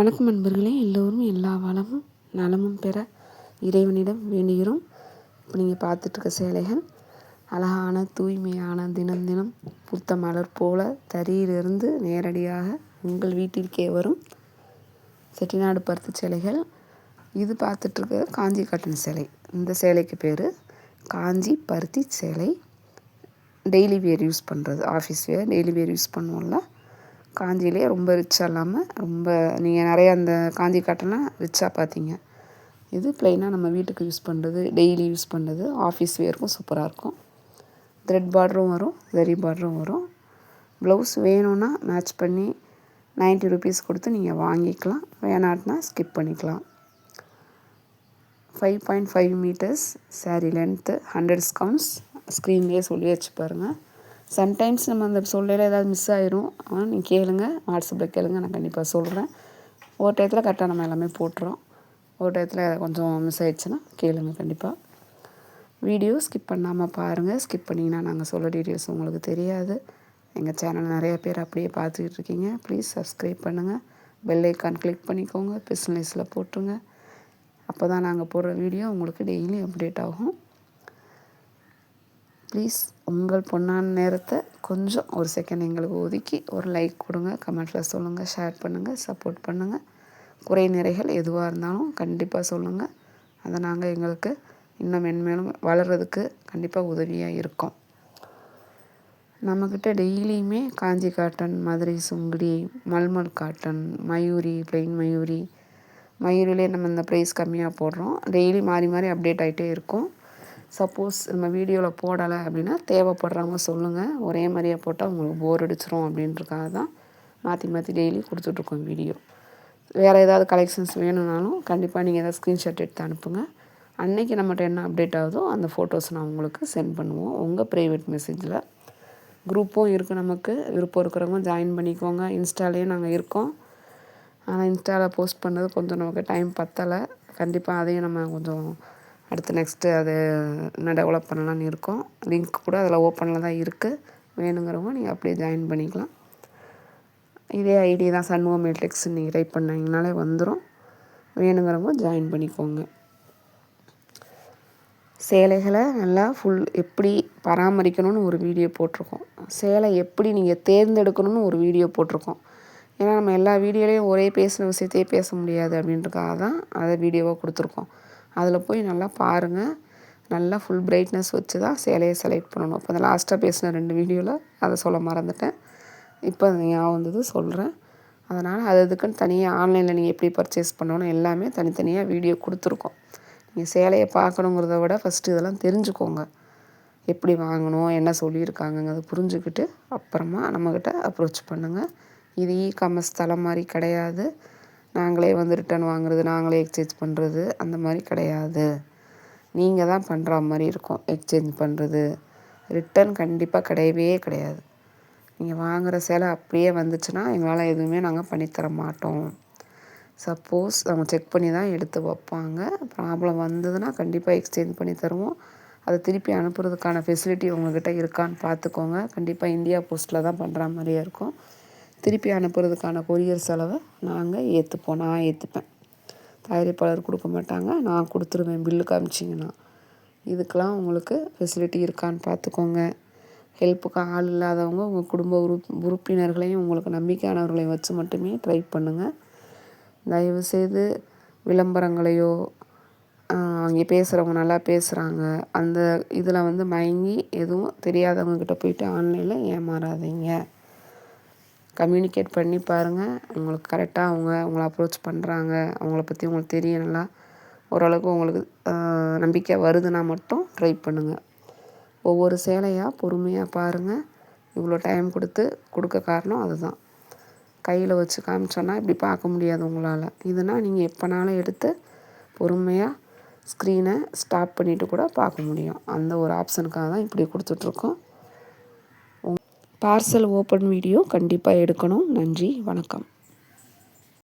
வணக்கம் நண்பர்களே எல்லோரும் எல்லா வளமும் நலமும் பெற இறைவனிடம் வேண்டுகிறோம். இப்போ நீங்கள் பார்த்துட்ருக்க சேலைகள் அழகான தூய்மையான தினம் தினம் புத்த மலர் போல தறியிலிருந்து நேரடியாக உங்கள் வீட்டிற்கே வரும் செட்டிநாடு பருத்து சேலைகள். இது பார்த்துட்ருக்க காஞ்சி கட்டன் சேலை. இந்த சேலைக்கு பேர் காஞ்சி பருத்தி சேலை. டெய்லி வேர் யூஸ் பண்ணுறது office wear daily wear use பண்ணுவோம்ல. காஞ்சிலே ரொம்ப ரிச்சாக இல்லாமல் ரொம்ப நீங்கள் நிறையா அந்த காஞ்சி காட்டெல்லாம் ரிச்சாக பார்த்தீங்க இது ப்ளைனாக நம்ம வீட்டுக்கு யூஸ் பண்ணுறது டெய்லி யூஸ் பண்ணுறது ஆஃபீஸ் வேர்க்கும் சூப்பராக இருக்கும். த்ரெட் பார்டரும் வரும் ஜரி பார்டரும் வரும். ப்ளவுஸ் வேணும்னா மேட்ச் பண்ணி நைன்ட்டி ருபீஸ் கொடுத்து நீங்கள் வாங்கிக்கலாம். வேணாட்னா ஸ்கிப் பண்ணிக்கலாம். Five point five metres sari length hundred ஸ்கவுன்ஸ் ஸ்க்ரீன்லேயே சொல்லி வச்சு பாருங்கள் சம்டைம்ஸ் நம்ம அந்த சொல்லையில் ஏதாவது மிஸ் ஆயிரும். ஆனால் நீங்கள் கேளுங்க. வாட்ஸ்அப்பில் கேளுங்க. நான் கண்டிப்பாக சொல்கிறேன் ஒரு டயத்தில் கரெக்டாக நம்ம எல்லாமே போட்டுறோம். ஒரு டயத்தில் கொஞ்சம் மிஸ் ஆயிடுச்சுன்னா கேளுங்க கண்டிப்பாக வீடியோ ஸ்கிப் பண்ணாமல் பாருங்கள் ஸ்கிப் பண்ணிங்கன்னா நாங்கள் சொல்ல டீட்டெயில்ஸ் உங்களுக்கு தெரியாது. எங்கள் சேனல் நிறைய பேர் அப்படியே பார்த்துக்கிட்டு இருக்கீங்க. ப்ளீஸ் சப்ஸ்கிரைப் பண்ணுங்கள் பெல் ஐக்கான் கிளிக் பண்ணிக்கோங்க. பிஸ்னஸில் போட்டுருங்க. அப்போ தான் நாங்கள் போடுற வீடியோ உங்களுக்கு டெய்லி அப்டேட் ஆகும். ப்ளீஸ் உங்கள் பொண்ணான நேரத்தை கொஞ்சம் ஒரு செகண்ட் எங்களுக்கு ஒதுக்கி ஒரு லைக் கொடுங்க கமெண்ட்டில் சொல்லுங்கள் ஷேர் பண்ணுங்கள் சப்போர்ட் பண்ணுங்கள் குறை நிறைகள் எதுவாக இருந்தாலும் கண்டிப்பாக சொல்லுங்கள் அதை நாங்கள் எங்களுக்கு இன்னும் மென்மேலும் வளர்கிறதுக்கு கண்டிப்பாக உதவியாக இருக்கோம். நம்மக்கிட்ட டெய்லியுமே காஞ்சி காட்டன் மதுரை சுங்குடி மல்மல் காட்டன் மயூரி பிளெயின் மயூரி. மயூரிலே நம்ம இந்த ப்ரைஸ் கம்மியாக போடுறோம். டெய்லி மாறி மாறி அப்டேட் ஆகிட்டே இருக்கும். சப்போஸ் நம்ம வீடியோவில் போடலை அப்படின்னா தேவைப்படுறவங்க சொல்லுங்கள் ஒரே மாதிரியே போட்டால் உங்களுக்கு போர் அடிச்சிரும் அப்படின்றக்காக தான் மாற்றி மாற்றி டெய்லி கொடுத்துட்ருக்கோம் வீடியோ வேறு ஏதாவது கலெக்ஷன்ஸ் வேணும்னாலும் கண்டிப்பாக நீங்கள் எதாவது ஸ்க்ரீன்ஷாட் எடுத்து அனுப்புங்க. அன்றைக்கி நம்மகிட்ட என்ன அப்டேட் ஆகுதோ அந்த ஃபோட்டோஸ் நான் உங்களுக்கு சென்ட் பண்ணுவோம். உங்கள் ப்ரைவேட் மெசேஜில் குரூப்பும் இருக்குது நமக்கு. விருப்பம் இருக்கிறவங்க ஜாயின் பண்ணிக்கோங்க. இன்ஸ்டாலேயும் நாங்கள் இருக்கோம். ஆனால் இன்ஸ்டாவில் போஸ்ட் பண்ணது கொஞ்சம் நமக்கு டைம் பத்தலை. கண்டிப்பாக அதையும் நம்ம கொஞ்சம் அடுத்து நெக்ஸ்ட்டு அது இன்னும் டெவலப் பண்ணலான்னு இருக்கோம். லிங்க் கூட அதில் ஓப்பனில் தான் இருக்குது வேணுங்கிறவங்க நீங்கள் அப்படியே ஜாயின் பண்ணிக்கலாம். இதே ஐடி தான் சண்முகம் மெட்ரிக்ஸ் நீங்கள் டைப் பண்ணிங்கனாலே வந்துடும் வேணுங்கிறவங்க ஜாயின் பண்ணிக்கோங்க. சேலைகளை நல்லா ஃபுல் எப்படி பராமரிக்கணும்னு ஒரு வீடியோ போட்டிருக்கோம். சேலை எப்படி நீங்கள் தேர்ந்தெடுக்கணும்னு ஒரு வீடியோ போட்டிருக்கோம். ஏன்னா நம்ம எல்லா வீடியோலையும் ஒரே பேசின விஷயத்தையே பேச முடியாது அப்படின்றக்காக தான் அதை வீடியோவாக கொடுத்துருக்கோம். அதில் போய் நல்லா பாருங்கள் நல்லா ஃபுல் பிரைட்னஸ் வச்சு தான் சேலையை செலக்ட் பண்ணணும். இப்போ அந்த லாஸ்ட்டாக பேசின ரெண்டு வீடியோவில் அதை சொல்ல மறந்துட்டேன். இப்போ அது ஞாபகம் வந்தது சொல்கிறேன் அதனால் அது அதுக்குன்னு தனியாக ஆன்லைனில் நீங்கள் எப்படி பர்ச்சேஸ் பண்ணணும் எல்லாமே தனித்தனியாக வீடியோ கொடுத்துருக்கோம். நீங்கள் சேலையை பார்க்கணுங்கிறத விட ஃபஸ்ட்டு இதெல்லாம் தெரிஞ்சுக்கோங்க. எப்படி வாங்கணும் என்ன சொல்லியிருக்காங்கங்கிறத புரிஞ்சுக்கிட்டு அப்புறமா நம்மக்கிட்ட அப்ரோச் பண்ணுங்கள் இது இ காமர்ஸ் தளம் மாதிரி கிடையாது. நாங்களே வந்து ரிட்டன் வாங்குறது நாங்களே எக்ஸ்சேஞ்ச் பண்ணுறது அந்த மாதிரி கிடையாது. நீங்கள் தான் பண்ணுற மாதிரி இருக்கும் எக்ஸ்சேஞ்ச் பண்ணுறது ரிட்டன் கண்டிப்பாக கிடையவே கிடையாது. நீங்கள் வாங்குகிற சேலை அப்படியே வந்துச்சுன்னா எங்களால் எதுவுமே நாங்கள் பண்ணித்தர மாட்டோம். சப்போஸ் அவங்க செக் பண்ணி தான் எடுத்து வைப்பாங்க. ப்ராப்ளம் வந்ததுன்னா கண்டிப்பாக எக்ஸ்சேஞ்ச் பண்ணி தருவோம். அதை திருப்பி அனுப்புறதுக்கான ஃபெசிலிட்டி உங்கள்கிட்ட இருக்கான்னு பார்த்துக்கோங்க. கண்டிப்பாக இந்தியா போஸ்ட்டில் தான் பண்ணுற மாதிரியே இருக்கும். திருப்பி அனுப்புறதுக்கான கொரியர் செலவை நாங்கள் ஏற்றுப்போம் நான் ஏற்றுப்பேன் தயாரிப்பாளர் கொடுக்க மாட்டாங்க. நான் கொடுத்துருவேன். பில்லு காமிச்சிங்கன்னா. இதுக்கெலாம் உங்களுக்கு ஃபெசிலிட்டி இருக்கான்னு பார்த்துக்கோங்க. ஹெல்ப்புக்கு ஆள் இல்லாதவங்க உங்கள் குடும்ப உறுப் உறுப்பினர்களையும் உங்களுக்கு நம்பிக்கையானவர்களையும் வச்சு மட்டுமே ட்ரை பண்ணுங்கள் தயவுசெய்து விளம்பரங்களையோ அங்கே பேசுகிறவங்க நல்லா பேசுகிறாங்க அந்த இதில் வந்து மயங்கி எதுவும் தெரியாதவங்கக்கிட்ட போயிட்டு ஆன்லைனில் ஏமாறாதீங்க. கம்யூனிகேட் பண்ணி பாருங்கள் உங்களுக்கு கரெக்டாக அவங்க உங்களை அப்ரோச் பண்ணுறாங்க அவங்கள பற்றி உங்களுக்கு தெரியும் நல்லா ஓரளவுக்கு உங்களுக்கு நம்பிக்கை வருதுன்னா மட்டும் ட்ரை பண்ணுங்கள் ஒவ்வொரு சேலையாக பொறுமையாக பாருங்கள் இவ்வளோ டைம் கொடுத்து கொடுக்க காரணம் அதுதான். கையில் வச்சு காமிச்சோன்னா இப்படி பார்க்க முடியாது உங்களால். இதுனா நீங்கள் எப்போனாலும் எடுத்து பொறுமையாக ஸ்க்ரீனை ஸ்டாப் பண்ணிவிட்டு கூட பார்க்க முடியும். அந்த ஒரு ஆப்ஷனுக்காக தான் இப்படி கொடுத்துட்ருக்கோம் பார்சல் ஓப்பன் வீடியோ கண்டிப்பாக எடுக்கணும். நன்றி வணக்கம்.